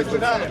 Увага!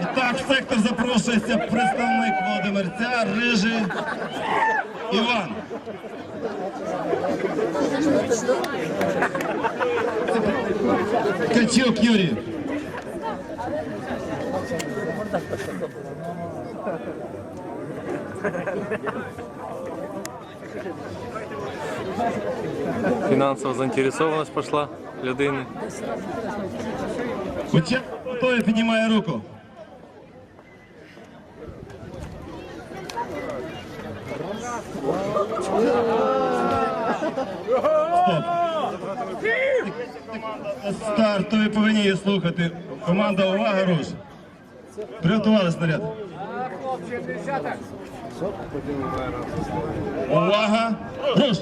І так, сектор запрошується представник Володимирця, Рижий Іван. Качук Юрій. Фінансова заінтересованість пішла людини. Учебник піднімає руку. Стоп. Старт, то ви повинні її слухати. Команда увага, руш. Приготували снаряд. Увага! Руш!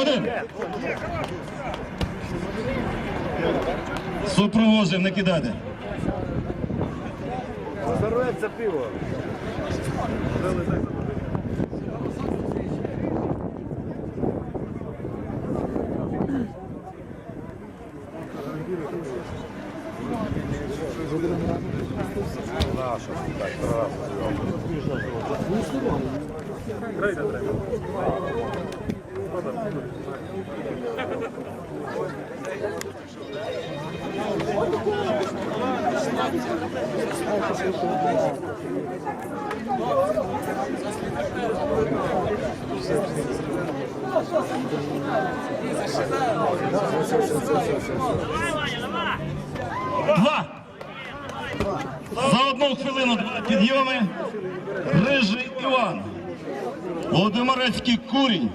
Один! Супроводжуємо, не кидати. за пиво. А, що так, прораб. Два. Пройшов хвилину два підйоми. Рижий Іван. Володимирецький курінь.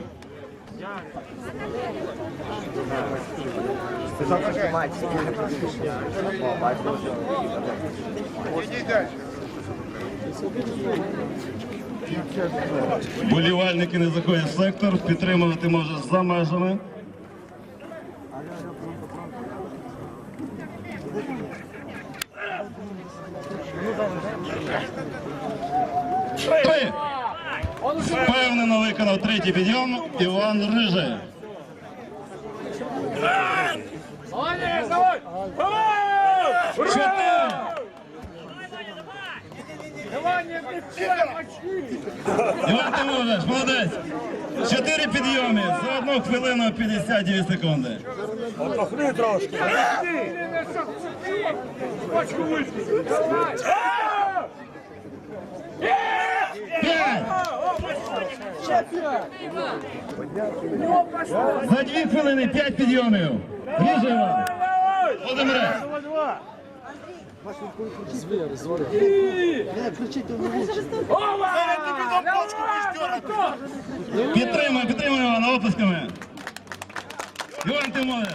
Болівальники не заходять в сектор, підтримувати може за межами. третій підйом Іван Рижа. Іван Тимович, молодець. Чотири підйоми за одну хвилину 52 секунди. Отдохни трошки. Пачку вийшли. За дві хвилини п'ять підйомів. Ріжемо. Один раз. Підтримуємо, підтримуємо Івана опусками. Іван, ти можеш.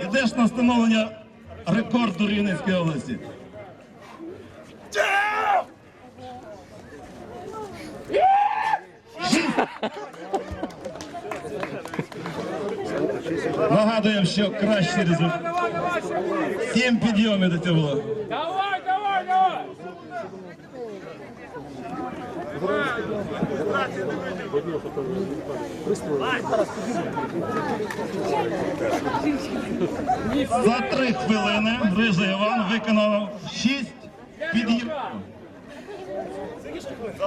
Ідеш на встановлення рекорд у Рівненській області. Нагадуємо, що кращий результат. Сім підйомів до цього. За три хвилини Рижий Іван виконав шість підйомів.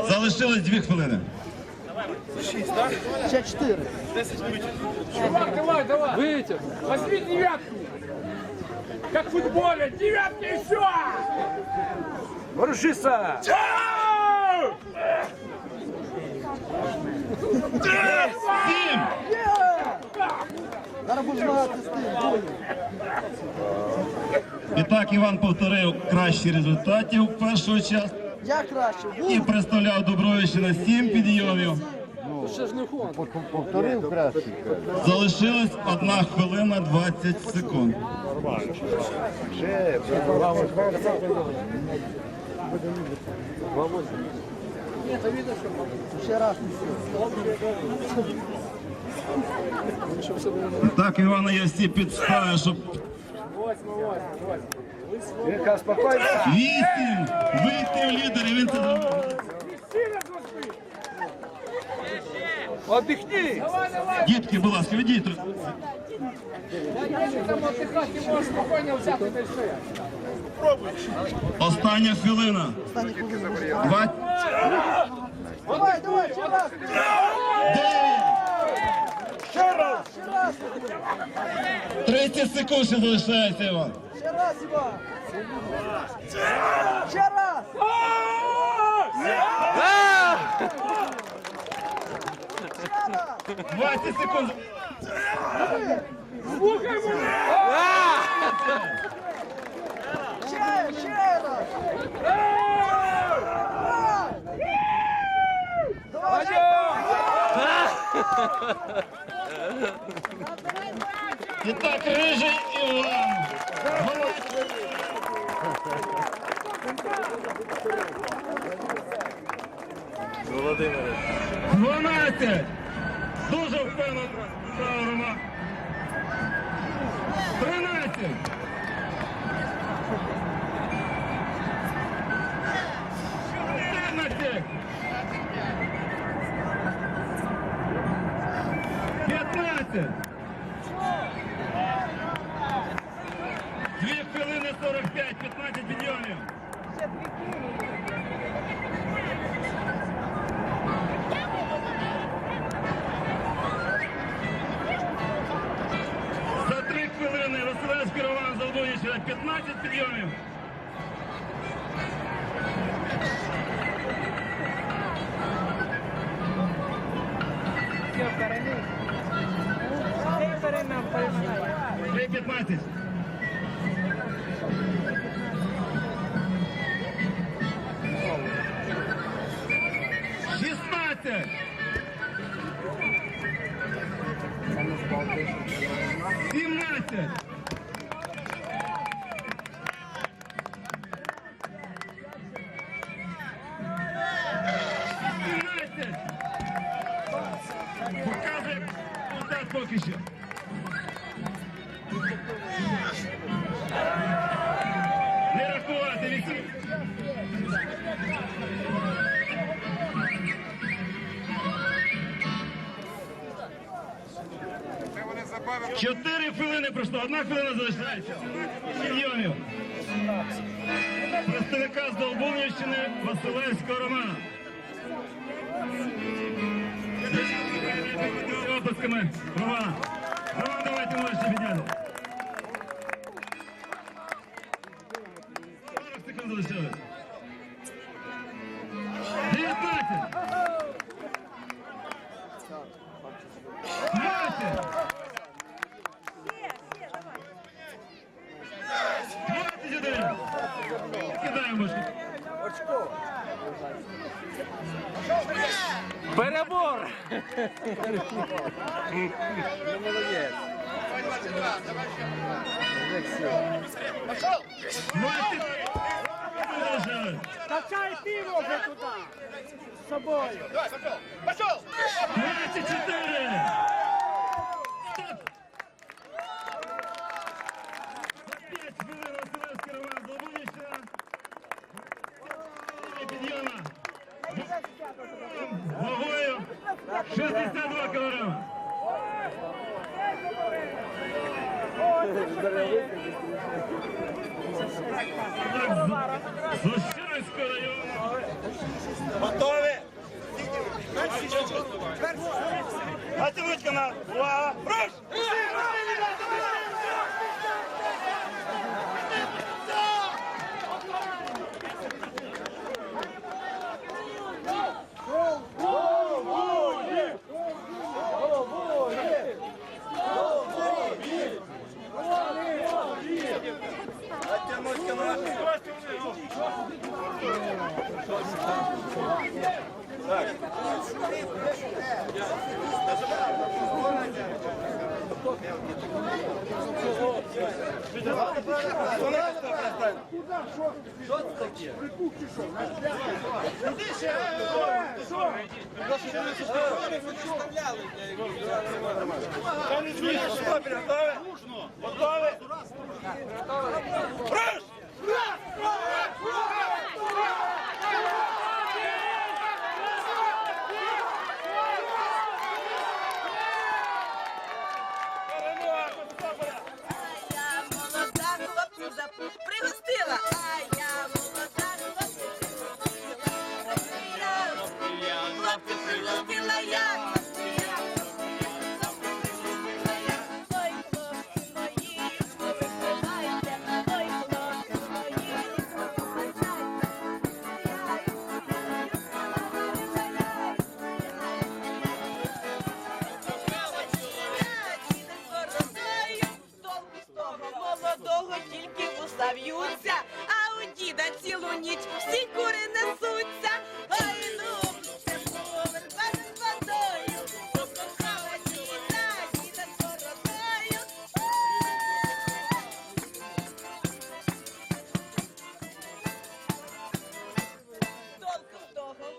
Залишилось дві хвилини. Ще чотири. Чувак, давай, давай. Вытер. Возьми девятку. Как в футболе. Девятки и все. Сім! І так Іван повторив кращі результатів першого часу Я краще. і представляв Дубровича на сім підйомів. Повторив краще. Залишилось одна хвилина 20 секунд. Ще. Так, Івана є всі підстави, щоб Віка, спокійно. вісім вийти в лідери. Він це зробив. Сильно зажми. Отдихни. Давай, давай. Дітки, будь ласка, відійдіть. Если там отдыхать, ты можешь спокойно взять это все. Остання хвилина. Два- Давай, давай, ще раз. дев'ять. Ще раз. Ще раз. 30 секунд ще залишається, Іван. Ще раз, Іван. Ще раз. Ще раз. 20 секунд. Слухай меня. Ще, ще раз. Давай. І так, рижий Іван. Володимире. 12. Дуже впевнено. Право, 13. 15. Дві хвилини 45, 15 підйомів. За три хвилини Василевський Роман Залбуніча 15 підйомів. Три 15. Шістнадцять. Сімнадцять. Показує поки що. Чотири хвилини пройшло, одна хвилина залишається. Мільйонів. Представника з Долбунівщини Василевського Романа. Описками. Романа. Роман, давайте можете підняти. Кидаємо. Перебор! Двадцять. Залишилось. Качай пиво уже туда. С собой. 24. Стоп. П'ять хвилин Василевський Роман Підйома. 62 кілограми. Так, з Ощирського району. Готові? Готовить на увага. Руш! Готові? раз, Перемога!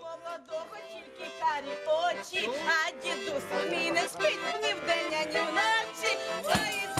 Молодого тільки карі очі, а дідусь мій не спить ні вдень, ні вночі.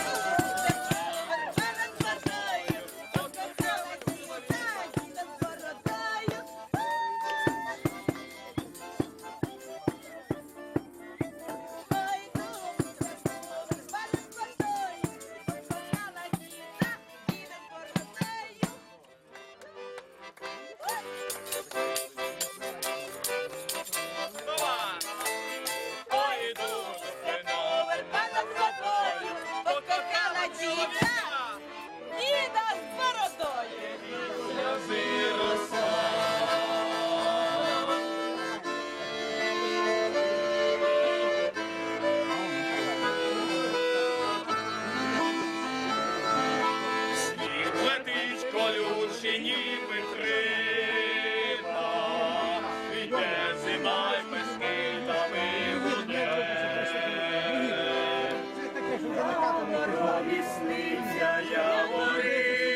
Дорозі сниться яворина,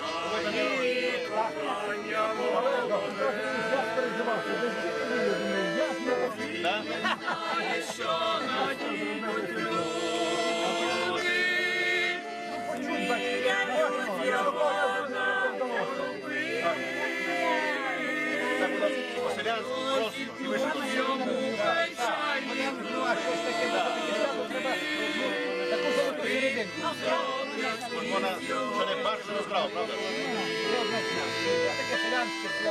а її кохання молоде. Знає, що надійдуть Вона ще не першу розбрав, правда?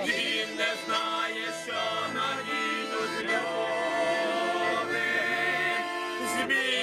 Він не знає, що на надійдуть люди, зміряють